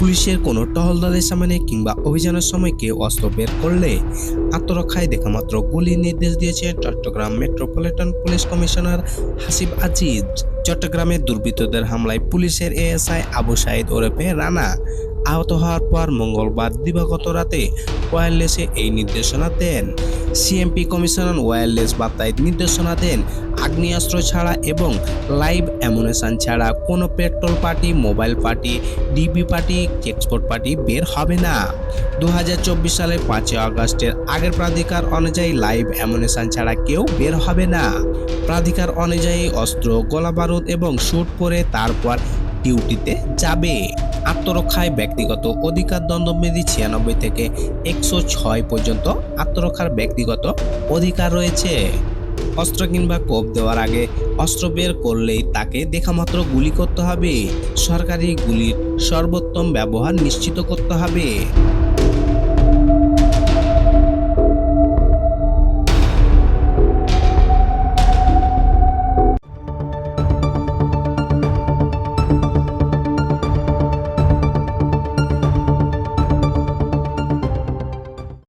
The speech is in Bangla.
পুলিশের কোনো টহল দলের সামনে কিংবা অভিযানের সময় কেউ অস্ত্র বের করলে আত্মরক্ষায় দেখামাত্র গুলি নির্দেশ দিয়েছে Chattogram metropolitan police commissioner Hasib Aziz. চট্টগ্রামে দুর্বৃত্তদের হামলায় পুলিশের এএসআই আবু সাইদ ওরফে রানা আহত হওয়ার পর মঙ্গলবার দিবাগত রাতে ওয়্যারলেসে এই নির্দেশনা দেন। সিএমপি কমিশনার ওয়্যারলেস বার্তায় নির্দেশনা দেন আগ্নেয়াস্ত্র ছাড়া এবং লাইভ অ্যামুনেশন ছাড়া কোনো petrol party, mobile party, DB party, export party বের হবে না। দু সালের পাঁচই আগস্টের আগের প্রাধিকার অনুযায়ী লাইভ অ্যামুনেশন ছাড়া কেউ বের হবে না। প্রাধিকার অনুযায়ী অস্ত্র গোলা বারুদ এবং শ্যুট পরে তারপর ডিউটিতে যাবে। আত্মরক্ষায় ব্যক্তিগত অধিকার দণ্ডবিধি ছিয়ানব্বই থেকে একশো ছয় পর্যন্ত আত্মরক্ষার ব্যক্তিগত অধিকার রয়েছে। অস্ত্র কিংবা কোপ দেওয়ার আগে অস্ত্র বের করলেই তাকে দেখামাত্র গুলি করতে হবে। সরকারি গুলির সর্বোত্তম ব্যবহার নিশ্চিত করতে হবে।